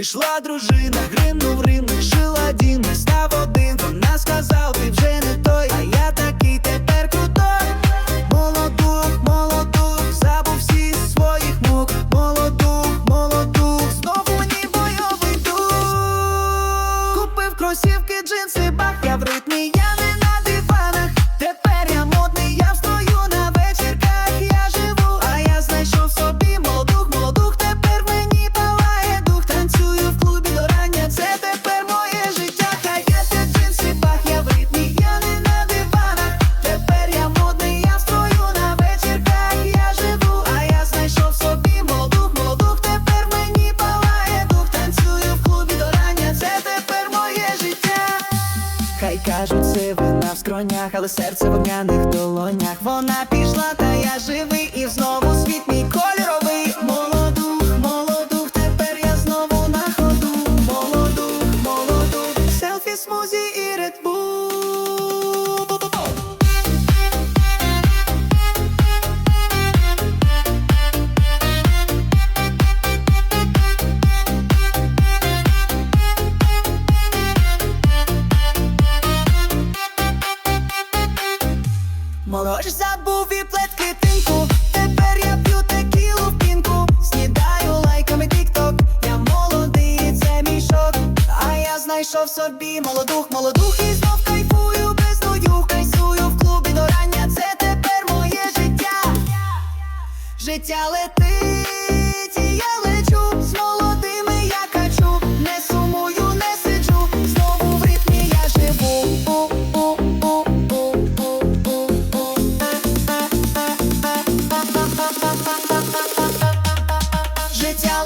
Пішла дружина, гринув ринок, жила один, не став один. Вона сказав, ти вже не той, а я такий тепер крутой. Молодух, молодух, забув всі своїх мук. Молодух, молодух, знову мені бойовий дух. Купив кросівки, джинси, бах, я в ритмі, скронях, але серце в огняних долонях. Вона пішла, та я живий, і знову світ мій кольоровий. Молодух, молодух, тепер я знову на ходу. Молодух, молодух, селфі, смузі Молодь забув і плетки тинку Тепер я п'ю текілу в пінку. Снідаю лайками тік-ток Я молодий, це мій шок. А я знайшов собі молодух, молодух. І знов кайфую без нудюх Кайсую в клубі до рання. Це тепер моє життя. Життя летить 家